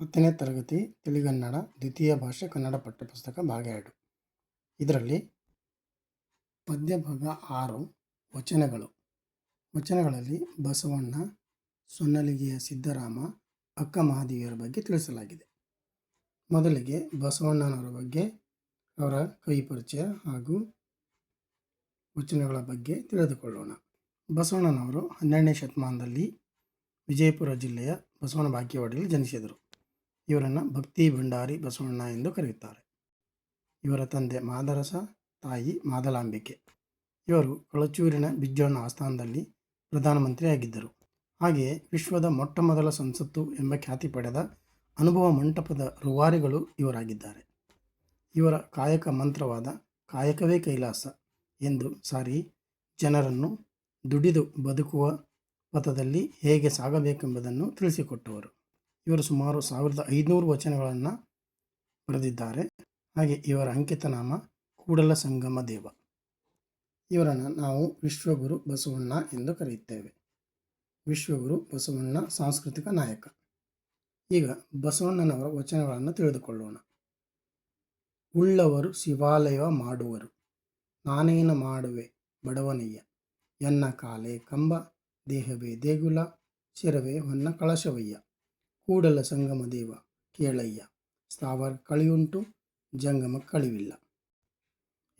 ಹತ್ತನೇ ತರಗತಿ ತಿಳಿಗನ್ನಡ ದ್ವಿತೀಯ ಭಾಷೆ, ಕನ್ನಡ ಪಠ್ಯಪುಸ್ತಕ ಭಾಗ ಎರಡು. ಇದರಲ್ಲಿ ಪದ್ಯ ಭಾಗ ಆರು ವಚನಗಳು. ವಚನಗಳಲ್ಲಿ ಬಸವಣ್ಣ, ಸೊನ್ನಲಿಗೆಯ ಸಿದ್ದರಾಮ, ಅಕ್ಕ ಮಹಾದೇವಿಯರ ಬಗ್ಗೆ ತಿಳಿಸಲಾಗಿದೆ. ಮೊದಲಿಗೆ ಬಸವಣ್ಣನವರ ಬಗ್ಗೆ, ಅವರ ಕೈ ಪರಿಚಯ ಹಾಗೂ ವಚನಗಳ ಬಗ್ಗೆ ತಿಳಿದುಕೊಳ್ಳೋಣ. ಬಸವಣ್ಣನವರು ಹನ್ನೆರಡನೇ ಶತಮಾನದಲ್ಲಿ ವಿಜಯಪುರ ಜಿಲ್ಲೆಯ ಬಸವನ ಬಾಗೇವಾಡಿಯಲ್ಲಿ ಜನಿಸಿದರು. ಇವರನ್ನು ಭಕ್ತಿ ಭಂಡಾರಿ ಬಸವಣ್ಣ ಎಂದು ಕರೆಯುತ್ತಾರೆ. ಇವರ ತಂದೆ ಮಾದರಸ, ತಾಯಿ ಮಾದಲಾಂಬಿಕೆ. ಇವರು ಕೊಳಚೂರಿನ ಬಿಜ್ಜೋಣ ಆಸ್ಥಾನದಲ್ಲಿ ಪ್ರಧಾನಮಂತ್ರಿಯಾಗಿದ್ದರು. ಹಾಗೆಯೇ ವಿಶ್ವದ ಮೊಟ್ಟ ಮೊದಲ ಸಂಸತ್ತು ಎಂಬ ಖ್ಯಾತಿ ಪಡೆದ ಅನುಭವ ಮಂಟಪದ ರುವಾರಿಗಳು ಇವರಾಗಿದ್ದಾರೆ. ಇವರ ಕಾಯಕ ಮಂತ್ರವಾದ ಕಾಯಕವೇ ಕೈಲಾಸ ಎಂದು ಸಾರಿ ಜನರನ್ನು ದುಡಿದು ಬದುಕುವ ಪಥದಲ್ಲಿ ಹೇಗೆ ಸಾಗಬೇಕೆಂಬುದನ್ನು ತಿಳಿಸಿಕೊಟ್ಟವರು. ಇವರು ಸುಮಾರು ಸಾವಿರದ ಐದುನೂರು ವಚನಗಳನ್ನು ಬರೆದಿದ್ದಾರೆ. ಹಾಗೆ ಇವರ ಅಂಕಿತನಾಮ ಕೂಡಲ ಸಂಗಮ ದೇವ. ಇವರನ್ನು ನಾವು ವಿಶ್ವಗುರು ಬಸವಣ್ಣ ಎಂದು ಕರೆಯುತ್ತೇವೆ. ವಿಶ್ವಗುರು ಬಸವಣ್ಣ ಸಾಂಸ್ಕೃತಿಕ ನಾಯಕ. ಈಗ ಬಸವಣ್ಣನವರ ವಚನಗಳನ್ನು ತಿಳಿದುಕೊಳ್ಳೋಣ. ಉಳ್ಳವರು ಶಿವಾಲಯ ಮಾಡುವರು. ನಾನೇನ ಮಾಡುವೆ ಬಡವನಯ್ಯ? ಎನ್ನ ಕಾಲೆ ಕಂಬ, ದೇಹವೇ ದೇಗುಲ, ಶಿರವೇ ಹೊನ್ನ ಕಳಶವಯ್ಯ. ಕೂಡಲ ಸಂಗಮ ದೇವ ಕೇಳಯ್ಯ. ಸ್ಥಾವರ ಕಳಿಯುಂಟು, ಜಂಗಮ ಕಳಿವಿಲ್ಲ.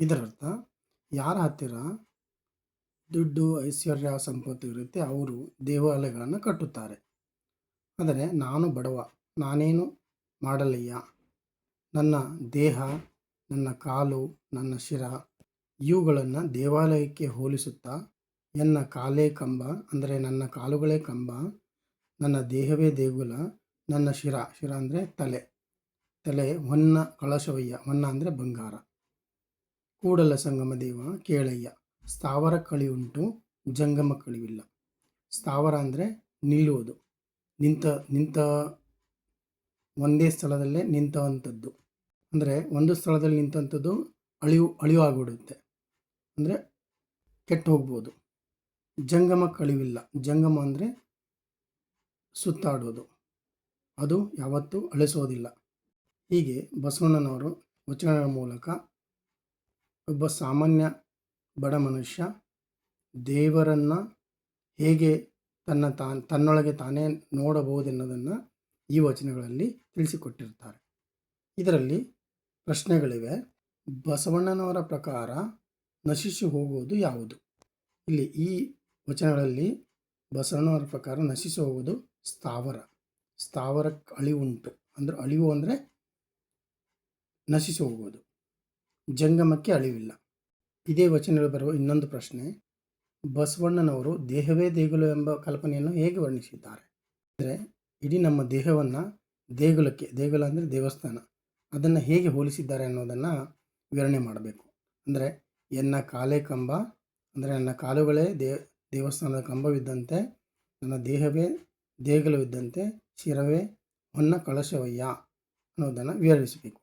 ಇದರರ್ಥ, ಯಾರ ಹತ್ತಿರ ದುಡ್ಡು, ಐಶ್ವರ್ಯ, ಸಂಪತ್ತು ಇರುತ್ತೆ, ಅವರು ದೇವಾಲಯಗಳನ್ನು ಕಟ್ಟುತ್ತಾರೆ. ಆದರೆ ನಾನು ಬಡವ, ನಾನೇನು ಮಾಡಲಯ್ಯ? ನನ್ನ ದೇಹ, ನನ್ನ ಕಾಲು, ನನ್ನ ಶಿರ, ಇವುಗಳನ್ನು ದೇವಾಲಯಕ್ಕೆ ಹೋಲಿಸುತ್ತಾ, ಎನ್ನ ಕಾಲೇ ಕಂಬ, ಅಂದರೆ ನನ್ನ ಕಾಲುಗಳೇ ಕಂಬ ನನ್ನ ದೇಹವೇ ದೇಗುಲ, ನನ್ನ ಶಿರ ಶಿರ ಅಂದರೆ ತಲೆ ತಲೆ ಹೊನ್ನ ಕಳಶವಯ್ಯ, ಹೊನ್ನ ಅಂದರೆ ಬಂಗಾರ. ಕೂಡಲ ಸಂಗಮ ದೇವ ಕೇಳಯ್ಯ, ಸ್ಥಾವರ ಕಳಿ ಉಂಟು, ಜಂಗಮ ಕಳಿವಿಲ್ಲ. ಸ್ಥಾವರ ಅಂದರೆ ನಿಲ್ಲುವುದು, ನಿಂತ ನಿಂತ ಒಂದೇ ಸ್ಥಳದಲ್ಲೇ ನಿಂತವಂಥದ್ದು ಅಂದರೆ ಒಂದು ಸ್ಥಳದಲ್ಲಿ ನಿಂತಂಥದ್ದು ಅಳಿವು ಅಳಿವು ಆಗಿಬಿಡುತ್ತೆ ಅಂದರೆ ಕೆಟ್ಟು ಹೋಗ್ಬೋದು. ಜಂಗಮ ಕಳಿವಿಲ್ಲ, ಜಂಗಮ ಅಂದರೆ ಸುತ್ತಾಡೋದು. ಅದು ಯಾವತ್ತೂ ಅಳಿಸೋದಿಲ್ಲ. ಹೀಗೆ ಬಸವಣ್ಣನವರು ವಚನಗಳ ಮೂಲಕ ಒಬ್ಬ ಸಾಮಾನ್ಯ ಬಡ ಮನುಷ್ಯ ದೇವರನ್ನು ಹೇಗೆ ತನ್ನ ತಾನ್ ತನ್ನೊಳಗೆ ತಾನೇ ನೋಡಬಹುದೆನ್ನೋದನ್ನು ಈ ವಚನಗಳಲ್ಲಿ ತಿಳಿಸಿಕೊಟ್ಟಿರ್ತಾರೆ. ಇದರಲ್ಲಿ ಪ್ರಶ್ನೆಗಳಿವೆ. ಬಸವಣ್ಣನವರ ಪ್ರಕಾರ ನಶಿಸಿ ಹೋಗುವುದು ಯಾವುದು? ಇಲ್ಲಿ ಈ ವಚನಗಳಲ್ಲಿ ಬಸವಣ್ಣನವರ ಪ್ರಕಾರ ನಶಿಸಿ ಹೋಗುವುದು ಸ್ಥಾವರ. ಸ್ಥಾವರಕ್ಕೆ ಅಳಿವುಂಟು ಅಂದರೆ ಅಳಿವು ಅಂದರೆ ನಶಿಸಿ ಹೋಗೋದು ಜಂಗಮಕ್ಕೆ ಅಳಿವಿಲ್ಲ. ಇದೇ ವಚನಗಳು ಬರುವ ಇನ್ನೊಂದು ಪ್ರಶ್ನೆ, ಬಸವಣ್ಣನವರು ದೇಹವೇ ದೇಗುಲ ಎಂಬ ಕಲ್ಪನೆಯನ್ನು ಹೇಗೆ ವರ್ಣಿಸಿದ್ದಾರೆ? ಅಂದರೆ ಇಡೀ ನಮ್ಮ ದೇಹವನ್ನು ದೇಗುಲಕ್ಕೆ, ದೇಗುಲ ಅಂದರೆ ದೇವಸ್ಥಾನ, ಅದನ್ನು ಹೇಗೆ ಹೋಲಿಸಿದ್ದಾರೆ ಅನ್ನೋದನ್ನು ವಿವರಣೆ ಮಾಡಬೇಕು. ಅಂದರೆ ಎನ್ನ ಕಾಲೇ ಕಂಬ, ಅಂದರೆ ನನ್ನ ಕಾಲುಗಳೇ ದೇ, ದೇವಸ್ಥಾನದ ಕಂಬವಿದ್ದಂತೆ ನನ್ನ ದೇಹವೇ ದೇಗುಲವಿದ್ದಂತೆ ಶಿರವೇ ಹೊನ್ನ ಕಳಶವಯ್ಯ ಅನ್ನೋದನ್ನು ವಿವರಿಸಬೇಕು.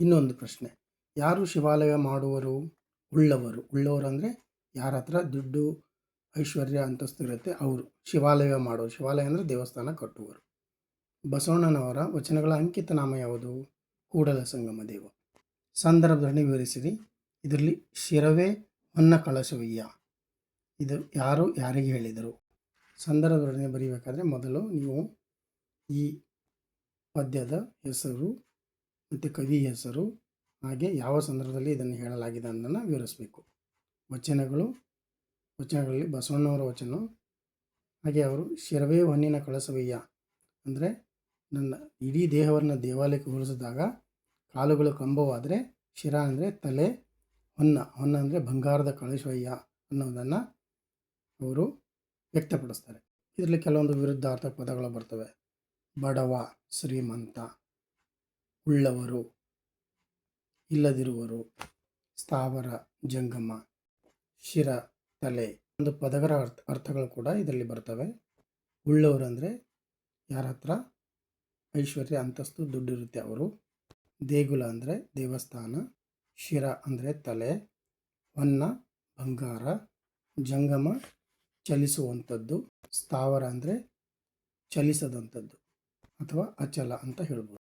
ಇನ್ನೊಂದು ಪ್ರಶ್ನೆ, ಯಾರು ಶಿವಾಲಯ ಮಾಡುವರು? ಉಳ್ಳವರು. ಉಳ್ಳವರು ಅಂದರೆ ಯಾರ ಹತ್ರ ದುಡ್ಡು, ಐಶ್ವರ್ಯ, ಅಂತಸ್ತು ಇರುತ್ತೆ ಅವರು. ಶಿವಾಲಯ ಮಾಡೋರು. ಶಿವಾಲಯ ಅಂದರೆ ದೇವಸ್ಥಾನ ಕಟ್ಟುವರು ಬಸವಣ್ಣನವರ ವಚನಗಳ ಅಂಕಿತ ನಾಮ ಯಾವುದು? ಕೂಡಲ ಸಂಗಮ ದೇವ. ಸಂದರ್ಭದಲ್ಲಿ ವಿವರಿಸಿರಿ. ಇದರಲ್ಲಿ ಶಿರವೇ ಹೊನ್ನ ಕಳಶವಯ್ಯ. ಇದು ಯಾರು? ಯಾರಿಗೆ ಹೇಳಿದರು? ಸಂದರ್ಭದಲ್ಲಿ ಬರೀಬೇಕಾದ್ರೆ ಮೊದಲು ನೀವು ಈ ಪದ್ಯದ ಹೆಸರು ಮತ್ತು ಕವಿ ಹೆಸರು ಹಾಗೆ ಯಾವ ಸಂದರ್ಭದಲ್ಲಿ ಇದನ್ನು ಹೇಳಲಾಗಿದೆ ಅನ್ನೋದನ್ನು ವಿವರಿಸಬೇಕು. ವಚನಗಳು, ವಚನಗಳಲ್ಲಿ ಬಸವಣ್ಣವರ ವಚನ, ಹಾಗೆ ಅವರು ಶಿರವೇ ಹೊನ್ನಿನ ಕಳಸವಯ್ಯ ಅಂದರೆ ನನ್ನ ಇಡೀ ದೇಹವನ್ನು ದೇವಾಲಯಕ್ಕೆ ಹೋಲಿಸಿದಾಗ ಕಾಲುಗಳು ಕಂಬವಾದರೆ ಶಿರ ಅಂದರೆ ತಲೆ, ಹೊನ್ನ ಹೊನ್ನ ಅಂದರೆ ಬಂಗಾರದ ಕಳಶವಯ್ಯ ಅನ್ನೋದನ್ನು ಅವರು ವ್ಯಕ್ತಪಡಿಸ್ತಾರೆ. ಇದರಲ್ಲಿ ಕೆಲವೊಂದು ವಿರುದ್ಧಾರ್ಥ ಪದಗಳು ಬರ್ತವೆ. ಬಡವ, ಶ್ರೀಮಂತ, ಉಳ್ಳವರು ಇಲ್ಲದಿರುವರು ಸ್ಥಾವರ, ಜಂಗಮ, ಶಿರ, ತಲೆ ಒಂದು ಪದಗಳ ಅರ್ಥ, ಅರ್ಥಗಳು ಕೂಡ ಇದರಲ್ಲಿ ಬರ್ತವೆ. ಉಳ್ಳವರು ಅಂದರೆ ಯಾರ ಹತ್ರ? ಐಶ್ವರ್ಯ, ಅಂತಸ್ತು, ದುಡ್ಡಿರುತ್ತೆ ಅವರು. ದೇಗುಲ ಅಂದರೆ ದೇವಸ್ಥಾನ, ಶಿರ ಅಂದರೆ ತಲೆ ಹೊನ್ನ ಬಂಗಾರ, ಜಂಗಮ ಚಲಿಸುವಂಥದ್ದು ಸ್ಥಾವರ ಅಂದರೆ ಚಲಿಸದಂಥದ್ದು ಅಥವಾ ಅಚಲ ಅಂತ ಹೇಳ್ಬೋದು.